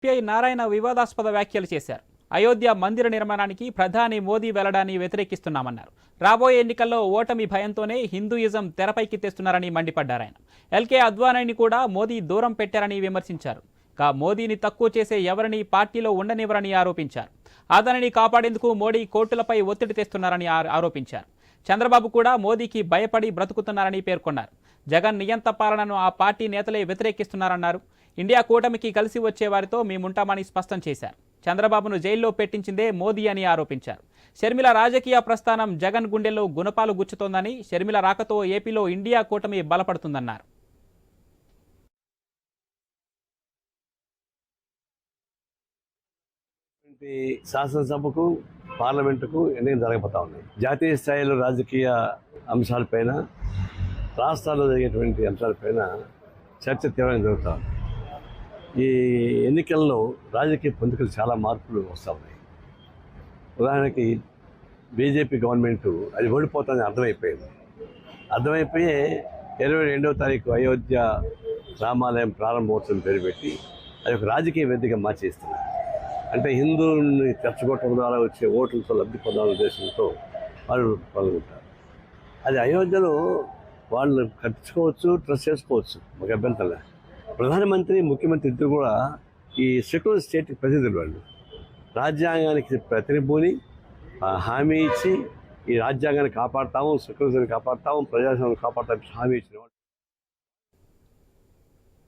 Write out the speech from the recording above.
CPI Narayana వివాదాస్పద వ్యాఖ్యలు చేశారు. అయోధ్య మందిర నిర్మాణానికి ప్రధాని మోదీ వెళ్ళడాన్ని వ్యతిరేకిస్తున్నామన్నారు. రాబోయే ఎన్నికల్లో ఓటమి భయంతోనే హిందూయిజం తెరపైకి తెస్తున్నారని మండిపడ్డారాయన ఎల్కే అద్వానీని కూడా మోదీ దూరం పెట్టారని విమర్శించారు. కా మోదీని తక్కువ చేసే ఎవరిని పార్టీలో ఉండనివ్వరని ఆరోపించారు. అదనని కాపాడేందుకు మోడీ కోర్టులపై ఒత్తిడి తెస్తున్నారని ఆ- ఆరోపించారు. చంద్రబాబు కూడా మోదీకి భయపడి బ్రతుకుతున్నారని పేర్కొన్నారు. జగన్ నియంత పాలనను ఆ పార్టీ నేతలే వ్యతిరేకిస్తున్నారన్నారు. ఇండియా కూటమికి కలిసి వచ్చే వారితో మేముంటామని స్పష్టం చేశారు. చంద్రబాబును జైల్లో పెట్టించిందే మోదీ అని ఆరోపించారు. షర్మిల రాజకీయ ప్రస్థానం జగన్ గుండెల్లో గుణపాలు గుచ్చుతోందని షర్మిల రాకతో ఏపీలో ఇండియా కూటమి బలపడుతుందన్నారు. శాసనసభకు పార్లమెంటుకు ఎన్నికలు జరగబోతా ఉన్నాయి. జాతీయ స్థాయిలో రాజకీయ అంశాలపైన రాష్ట్రాల్లో జరిగేటువంటి అంశాలపైన చర్చ తీవ్రంగా జరుగుతూ ఉంది. ఈ ఎన్నికల్లో రాజకీయ పొందికలు చాలా మార్పులు వస్తూ ఉన్నాయి. ఉదాహరణకి బీజేపీ గవర్నమెంట్ అది ఓడిపోతుందని అర్థమైపోయింది. అర్థమైపోయే ఇరవై రెండవ తారీఖు అయోధ్య రామాలయం ప్రారంభోత్సవం పేరు పెట్టి అది ఒక రాజకీయ వేదిక మార్చేస్తున్నారు. అంటే హిందువుల్ని తెచ్చగొట్టడం ద్వారా వచ్చే ఓట్లతో లబ్ధి పొందాలనే ఉద్దేశంతో వాళ్ళు పాల్గొంటారు. అది అయోధ్యలో వాళ్ళు కట్టించుకోవచ్చు ట్రస్ట్ చేసుకోవచ్చు ఒక అభ్యంతరం లేదు. ప్రధానమంత్రి ముఖ్యమంత్రి ఇద్దరు కూడా ఈ సెక్యులర్ స్టేట్ ప్రతినిధులు వాళ్ళు. రాజ్యాంగానికి ప్రతినిధుని హామీ ఇచ్చి ఈ రాజ్యాంగాన్ని కాపాడతాము సెక్యులరిజాన్ని కాపాడతాము ప్రజాస్వామ్యం కాపాడతాం హామీ ఇచ్చిన